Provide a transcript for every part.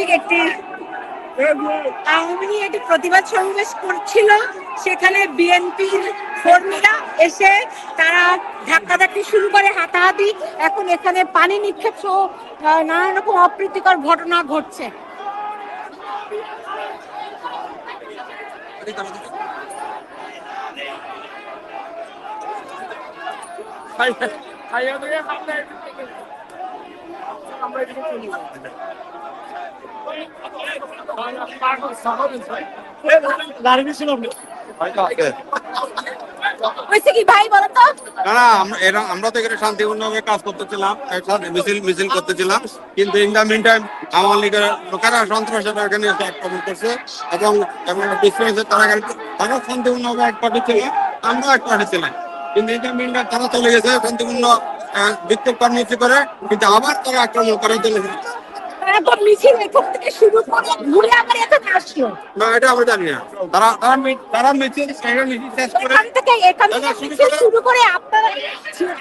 লীগ একটি আওয়ামী লীগ একটি প্রতিবাদ সমাবেশ করছিল সেখানে বিএনপির কর্মীরা এসে তারা ধাক্কাধাক্কি শুরু করে হাতাহাতি এখন এখানে পানি নিক্ষেপ সহ নানান রকম অপ্রীতিকর ঘটনা ঘটছে হয়েছে কি আমরা তো? এখানে শান্তিপূর্ণভাবে কাজ করতেছিলাম এক মিছিল মিছিল করতেছিলাম। কিন্তু in the mean time Awami লীগের লোকেরা সন্ত্রাসীরা এখানে আক্রমণ করছে এবং তারা এখানে তারা শান্তিপূর্ণভাবে এক পার্টি ছিল আমরাও এক পার্টি ছিলাম। কিন্তু ইন দ্য মিন টাইম তারা চলে গেছে শান্তিপূর্ণ বিক্ষোভ কর্মসূচি করে, কিন্তু আবার তারা আক্রমণ করার তারপর মিছিল এখান থেকে শুরু করে, ঘুরে আবার এখানে না এটা আমরা জানি না। তারা তারা তারা মিছিল এখানে মিছিল শেষ করে এখান থেকে এখান থেকে শুরু করে- আপনারা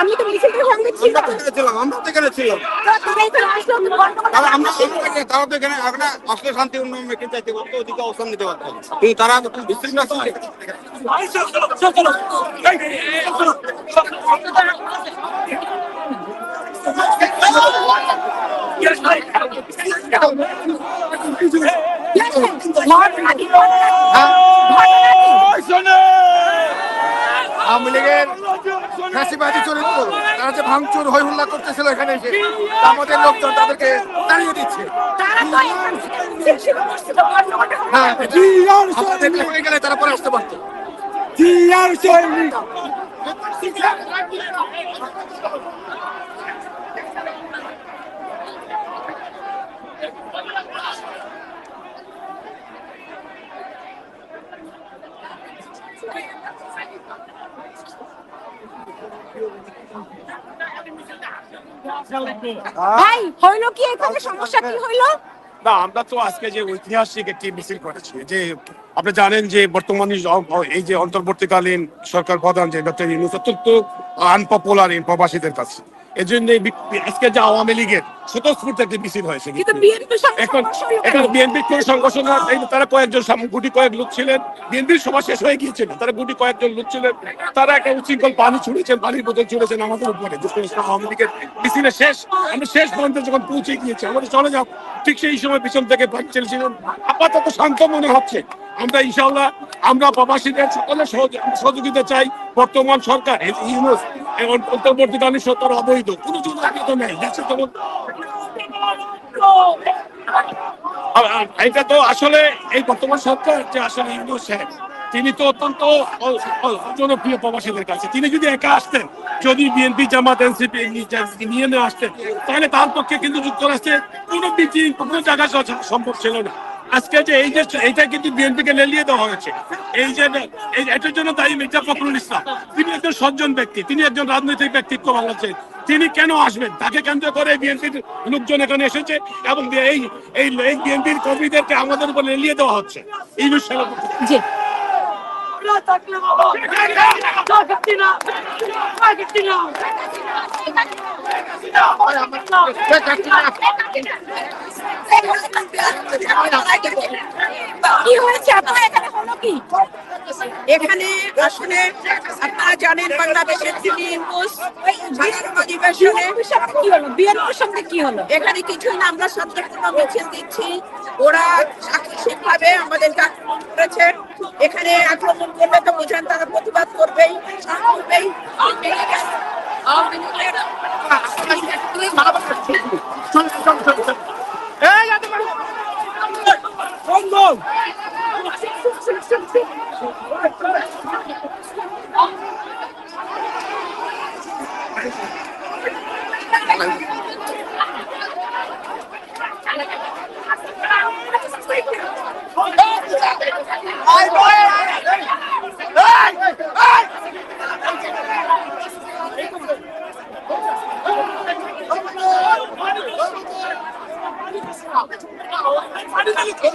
আমি তো মিছিলটার সঙ্গে ছিলাম আমরা তো ছিলাম? আমরা তো এখানে ছিলাম। তারা এখানে আসলো গন্ডগোল তারা আমরা আমরা তারা তো এখানে এখানে আসলে শান্তি উন্নয়ন মেখে চাইতে পারতো ওদিকে অবস্থান নিতে পারতো। কিন্তু তারা বিশৃঙ্খলা? আওয়ামী লীগের ফ্যাসিবাদী চরিত্র তারা যে ভাঙচুর হই হুল্লা করতেছিল এখানে এসে আমাদের লোকজন তাদেরকে তাড়িয়ে দিচ্ছে আমাদের হয়ে গেলে তারা পরে আসতে পারতো ভাই, হইল কি এখানে? সমস্যা কি হইল? না, আমরা তো আজকে যে ঐতিহাসিক একটি মিছিল করেছি, যে আপনি জানেন যে বর্তমানে এই যে অন্তর্বর্তীকালীন সরকার প্রধান যে ডক্টর ইউনুস আনপপুলার এই প্রবাসীদের কাছে। এই জন্য এই বি- আজকে যে আওয়ামী লীগের স্বতঃস্ফূর্ত একটি মিছিল হয়েছে এখন? এখন বিএনপির কোনো সংঘর্ষ তারা কয়েকজন গুটি কয়েক লোক ছিলেন। বিএনপির সভা শেষ হয়ে গিয়েছিল। তারা গুটি কয়েকজন লোক ছিলেন। তারা একটা উচ্ছৃঙ্খল পানি ছুড়েছেন পানির বোতল ছুড়েছেন আমাদের উপরে আওয়ামী লীগের মিছিলের শেষ। আমরা শেষ পর্যন্ত যখন পৌঁছে গিয়েছি আমাদের চলে যাও। ঠিক সেই সময় পিছন থেকে পানি চলেছিলেন আপাতত শান্ত মনে হচ্ছে। আমরা ইনশাআল্লাহ, আমরা প্রবাসীদের সকলের সহযোগিতা চাই। বর্তমান সরকার ইউনুস, এই অন্তর্বর্তীকালীন সরকার অবৈধ। কোনো নেই। এটা তো আসলে এই বর্তমান সরকার যে আসলে ইউনুস সাহেব তিনি তো অত্যন্ত জনপ্রিয় প্রবাসীদের কাছে। তিনি যদি একা আসতেন, যদি বিএনপি, জামাত, এনসিপি নিয়ে নিয়ে আসতেন, তাহলে তার পক্ষে কিন্তু যুক্তরাষ্ট্রে কোনো জায়গায় সম্ভব ছিল না। আজকে যে এই যে, এইটা কিন্তু বিএনপি কে লেলিয়ে দেওয়া হয়েছে। এই যে এটার জন্য দায়ী মির্জা ফখরুল ইসলাম। তিনি একজন সজ্জন ব্যক্তি, তিনি একজন রাজনৈতিক ব্যক্তিত্ব বাংলাদেশে। তিনি কেন আসবেন? তাকে কেন্দ্র করে বিএনপির লোকজন এখানে এসেছে এবং এই এই এই বিএনপির কর্মীদেরকে আমাদের উপর লেলিয়ে দেওয়া হচ্ছে। এই বিষয়ে হয়েছে? আপনার এখানে হলো কি? এখানে আসলে আপনারা জানেন বাংলাদেশের কি হলো? বিএনপির সঙ্গে কি হলো? এখানে কিছুই না আমরা শান্তিপূর্ণ মিছিল দিচ্ছি ওরা আকস্মিক ভাবে আমাদেরকে করেছে। এখানে আক্রমণ করলে তো বোঝেন তারা প্রতিবাদ করবেই করবেই। আওয়ামী লীগের-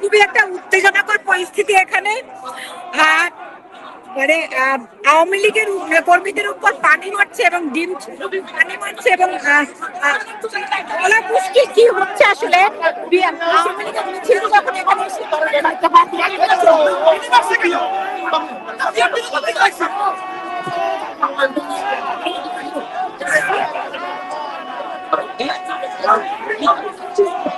খুবই একটা উত্তেজনাকর পরিস্থিতি এখানে। মানে আওয়ামী লীগের কর্মীদের উপর পানি মারছে এবং ডিম পানি মারছে এবং গলা পুষ্টি কি হচ্ছে আসলে? আওয়ামী লীগের মিছিল যখন এখানে এসে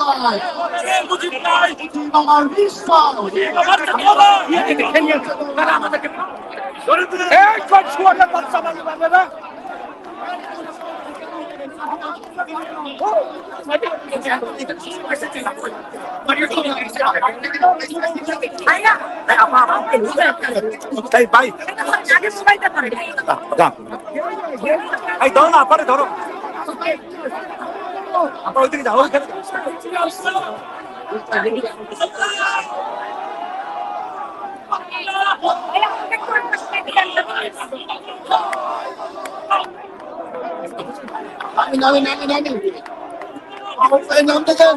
মামলায় মুজি আমার বিশ্বাস এই ধরো না পরে ধরো। আপনার ওইদিকে যাও ওইখানে নামি নামি নামি নামি এই নামটা কেন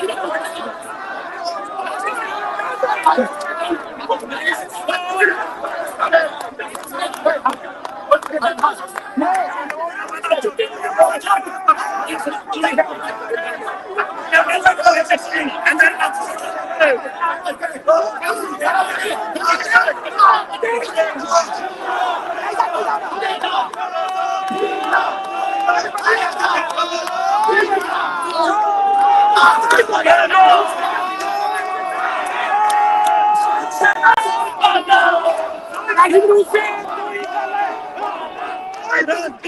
দেখুন ধরে Are you doing?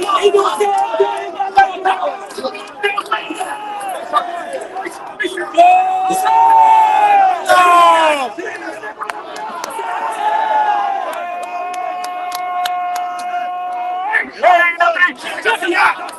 Are you doing?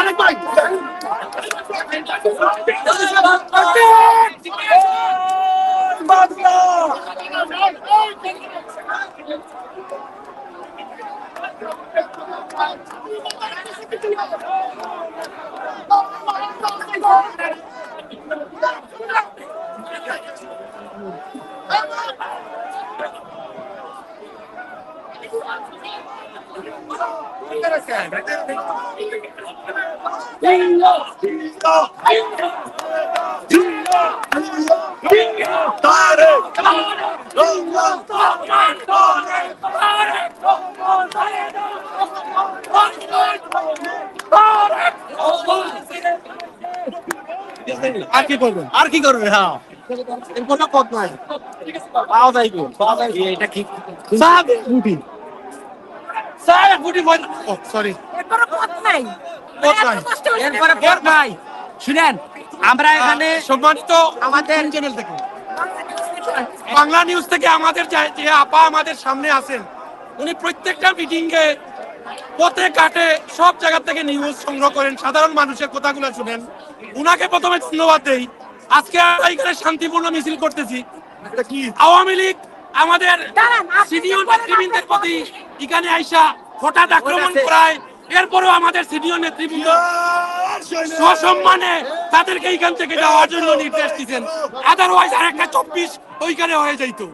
যাব ভাই। এখান ধরে আর কি করবেন? আর কি করবে হ্যাঁ। কোনো পথ নাই পাওয়া যাইবে পাওয়া যাইবে এটা কি? সাহেব গুটি সাহেব গুটি সরি এরপরে পথ নাই। পথ নাই। এত কষ্ট হচ্ছে। এরপরে না। নাই। শুনেন আমরা এখানে সম্মানিত আমাদের চ্যানেল থেকে। বাংলা নিউজ থেকে আমাদের যে- আপা আমাদের সামনে আছেন উনি প্রত্যেকটা মিটিং এ পথে ঘাটে সব জায়গা থেকে নিউজ সংগ্রহ করেন। সাধারণ মানুষের কথাগুলো শুনেন। উনাকে প্রথমে ধন্যবাদ দেই। আজকে আমরা এখানে শান্তিপূর্ণ মিছিল করতেছি। কি? আওয়ামী লীগ আমাদের সিনিয়র নেতৃবৃন্দের প্রতি এখানে আইসা হঠাৎ আক্রমণ করায় এরপরও আমাদের সিনিয়র নেতৃবৃন্দ সসম্মানে তাদেরকে এইখান থেকে যাওয়ার জন্য নির্দেশ দিচ্ছেন আদারওয়াইজ আরেকটা চব্বিশ ওইখানে হয়ে যাইতো।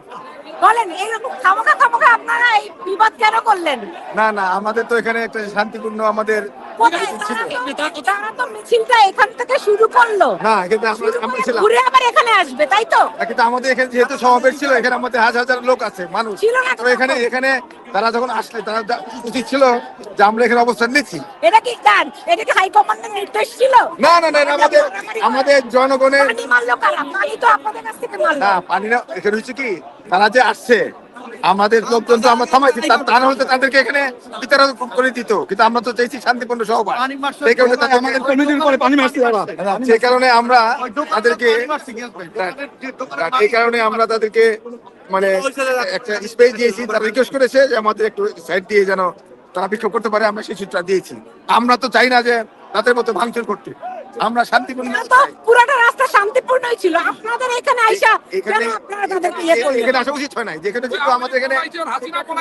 বলেন এইরকম খামোখা খামোখা আপনারা এই বিবাদ কেন করলেন? না না আমাদের তো এখানে একটা শান্তিপূর্ণ আমাদের তারা তো- মিছিলটা এখান থেকে শুরু করল। না কিন্তু আমরা আমরা ছিলাম। ঘুরে আবার এখানে আসবে তাই তো? কিন্তু আমাদের এখানে যেহেতু সমাবেশ ছিল এখানে আমাদের হাজার হাজার লোক আছে মানুষ। তো তো এখানে এখানে তারা যখন আসলে তারা উচিত ছিল যে আমরা এখানে অবস্থান নিচ্ছি। এটা কি গান এটা কি হাইকমান্ডের নির্দেশ ছিল? না না না আমাদের আমাদের জনগণের পানি মারলো কারা? পানি তো আপনাদের কাছ থেকে মারলো। না পানি না এখানে হচ্ছে কি তারা যে আসছে আমাদের লোকজন তো আমরা থামাইছি না হলে তাদেরকে এখানে বিতাড়ন করে দিত। কিন্তু আমরা তো চাইছি শান্তিপূর্ণ সেই কারণে সেই আমরা তাদেরকে এই কারণে আমরা তাদেরকে মানে একটা স্পেস দিয়েছি। তারা রিকোয়েস্ট করেছে যে আমাদের একটু সাইড দিয়ে যেন তারা বিক্ষোভ করতে পারে। আমরা সেই সূত্রটা দিয়েছি। আমরা তো চাই না যে তাদের মতো ভাঙচুর করতে। আমরা শান্তিপূর্ণ পুরাটা রাস্তা শান্তিপূর্ণই ছিল। আপনাদের এখানে আইসা এখানে কেন আপনারা তাদেরকে ইয়ে এখানে আসা উচিত হয় নাই। যেখানে যেহেতু আমাদের এখানে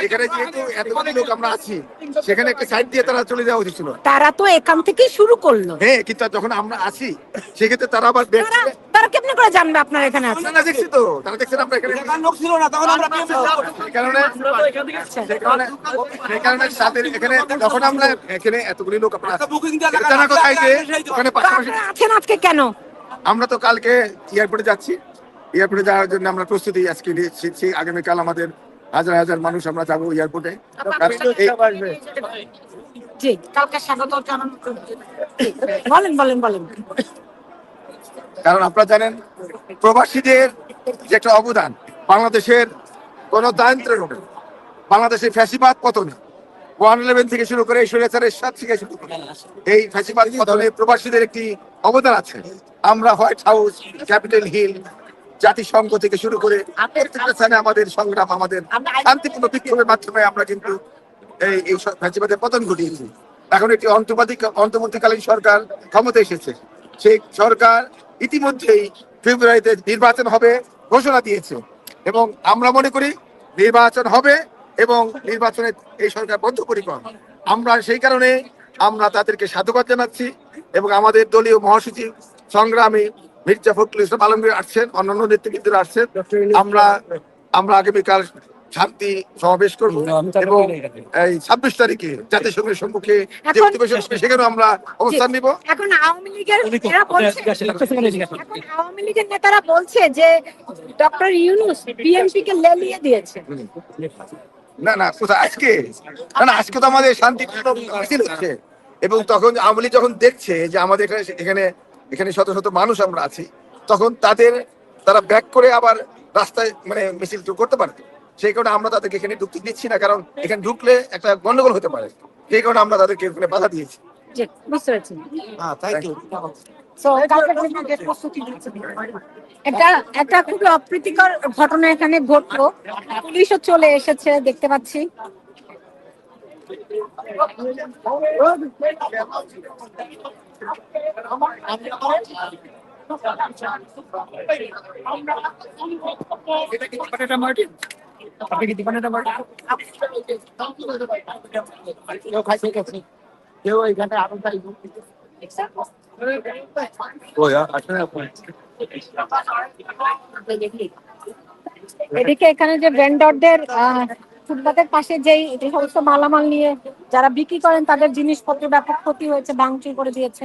এখানে যেহেতু এতগুলো লোক আমরা আছি সেখানে একটা সাইড দিয়ে তারা চলে যাওয়া উচিত ছিল। তারা তো এখান থেকেই শুরু করল। হ্যাঁ কিন্তু যখন আমরা আছি সেক্ষেত্রে তারা আবার তারা কেমনে করে জানবে আপনারা এখানে আছেন আপনারা দেখছি তো তারা দেখছেন আমরা এখানে লোক ছিল না তখন আমরা সেই কারণে সেই কারণে তাদের এখানে যখন আমরা এখানে এতগুলি লোক আছি, এটা জানার কথাই যে ওখানে তো। পাশাপাশি আপনারা আছেন আজকে কেন? আমরা তো কালকে এয়ারপোর্টে যাচ্ছি। এয়ারপোর্টে যাওয়ার জন্য আমরা প্রস্তুতি আজকে নিচ্ছি আগামীকাল আমাদের হাজার হাজার মানুষ আমরা যাব এয়ারপোর্টে। জি কালকে স্বাগত বলেন বলেন বলেন। কারণ আপনারা জানেন, প্রবাসীদের যে একটা অবদান, বাংলাদেশের গণতন্ত্রের উপরে। বাংলাদেশের ফ্যাসিবাদ পতনে, ওয়ান ইলেভেন থেকে শুরু করে স্বৈরাচারের সাত থেকে শুরু করে, এই ফ্যাসিবাদ পতনে প্রবাসীদের একটি অবদান আছে। আমরা হোয়াইট হাউস, ক্যাপিটাল হিল, জাতিসংঘ থেকে শুরু করে প্রত্যেকটা স্থানে আমাদের সংগ্রাম, আমাদের শান্তিপূর্ণ বিক্ষোভের মাধ্যমে আমরা কিন্তু এই এই ফ্যাসিবাদের পতন ঘটিয়েছি। এখন একটি অন্তর্বাদী অন্তর্বর্তীকালীন সরকার ক্ষমতা এসেছে। সেই সরকার ইতিমধ্যেই ফেব্রুয়ারিতে নির্বাচন হবে ঘোষণা দিয়েছে। এবং আমরা মনে করি নির্বাচন হবে এবং নির্বাচনে এই সরকার বদ্ধপরিকর। আমরা সেই কারণে আমরা তাদেরকে সাধুবাদ জানাচ্ছি এবং আমাদের দলীয় মহাসচিব সংগ্রামী মির্জা ফখরুল ইসলাম আলমগীর আসছেন, অন্যান্য নেতৃবৃন্দরা আসছেন। আমরা আমরা আগামীকাল শান্তি সমাবেশ করব এবং এই ছাব্বিশ তারিখে জাতিসংঘের সম্মুখে যে অধিবেশন হবে সেখানেও আমরা অবস্থান নিব। এখন আওয়ামী লীগের এখন আওয়ামী লীগের নেতারা বলছে যে ডক্টর ইউনুস বিএনপি কে লেলিয়ে দিয়েছে। না না কোথায় আজকে? না না আজকে তো আমাদের শান্তি মিছিল হচ্ছে। এবং তখন আওয়ামী লীগ যখন দেখছে যে আমাদের এখানে এখানে এখানে শত শত মানুষ আমরা আছি তখন তাদের তারা ব্যাক করে আবার রাস্তায় মানে মিছিল করতে পারে সেই কারণে আমরা তাদেরকে এখানে ঢুকতে দিচ্ছি না কারণ এখানে ঢুকলে একটা গন্ডগোল হতে পারে। সেই কারণে আমরা তাদেরকে এখানে বাধা দিয়েছি। বুঝতে পারছি। থ্যাংক ইউ So, কালকের জন্য যে প্রস্তুতি নিচ্ছে। একটা একটা খুবই অপ্রীতিকর ঘটনা এখানে ঘটলো। পুলিশও চলে এসেছে দেখতে পাচ্ছি। এদিকে এখানে যে ভেন্ডরদের ফুটপাতের পাশে যেই যে সমস্ত মালামাল নিয়ে যারা বিক্রি করেন তাদের জিনিসপত্র ব্যাপক ক্ষতি হয়েছে ভাঙচুর করে দিয়েছে।